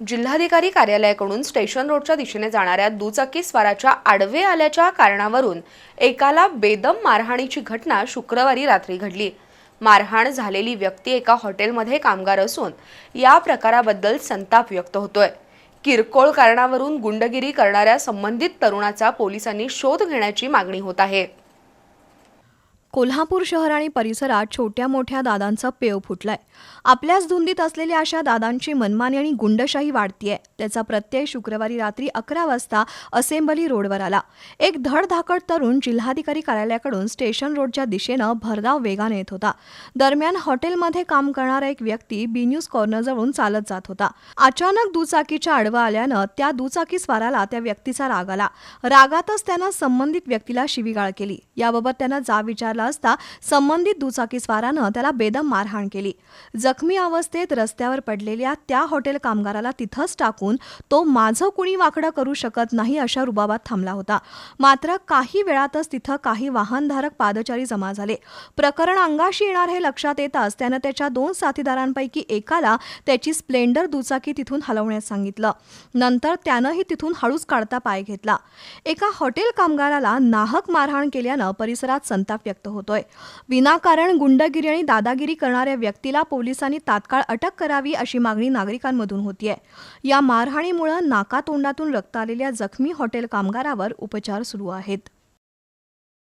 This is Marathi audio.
जिल्हाधिकारी कार्यालयाकडून स्टेशन रोडच्या दिशेने जाणाऱ्या दुचाकी स्वाराच्या आडवे आल्याच्या कारणावरून एकाला बेदम मारहाणीची घटना शुक्रवारी रात्री घडली. मारहाण झालेली व्यक्ती एका हॉटेलमध्ये कामगार असून या प्रकाराबद्दल संताप व्यक्त होतोय. किरकोळ कारणावरून गुंडगिरी करणाऱ्या संबंधित तरुणाचा पोलिसांनी शोध घेण्याची मागणी होत आहे. कोल्हापूर शहर आणि परिसरात छोट्या मोठ्या दादांचा पेव फुटलाय. आपल्याच धुंदीत असलेल्या अशा दादांची मनमानी आणि गुंडशाही वाढतीये. त्याचा प्रत्यय शुक्रवारी रात्री अकरा वाजता असेंबली रोडवर आला. एक धडधाकट तरुण जिल्हाधिकारी कार्यालयाकडून स्टेशन रोडच्या दिशेनं भरधाव वेगाने येत होता. दरम्यान हॉटेलमध्ये काम करणारा एक व्यक्ती बिन्यूज कॉर्नरजवळून चालत जात होता. अचानक दुचाकीच्या आडवा आल्यानं त्या दुचाकी स्वाराला त्या व्यक्तीचा राग आला. रागातच त्यानं संबंधित व्यक्तीला शिवीगाळ केली. याबाबत त्यानं जा विचारला असता संबंधित दुचाकीस्वारानं त्याला बेदम मारहाण केली. जखमी अवस्थेत रस्त्यावर पडलेल्या त्या हॉटेल कामगाराला तिथंच टाकून तो माझं कुणी वाकडं करू शकत नाही अशा रुबाबात थांबला होता. मात्र काही वेळातच तिथं काही वाहनधारक पादचारी जमा झाले. प्रकरण अंगाशी येणार हे लक्षात येताच त्यानं त्याच्या दोन साथीदारांपैकी एकाला त्याची स्प्लेंडर दुचाकी तिथून हलवण्यास सांगितलं. नंतर त्यानंही तिथून हळूच काढता पाय घेतला. एका हॉटेल कामगाराला नाहक मारहाण केल्यानं परिसरात संताप व्यक्त होतोय. विनाकारण गुंडगिरी आणि दादागिरी करणाऱ्या व्यक्तीला पोलिसांनी तात्काळ अटक करावी अशी मागणी नागरिकांमधून होतीये. या मारहाणीमुळे नाकातोंडातून रक्त आलेल्या जखमी हॉटेल कामगारावर उपचार सुरू आहेत.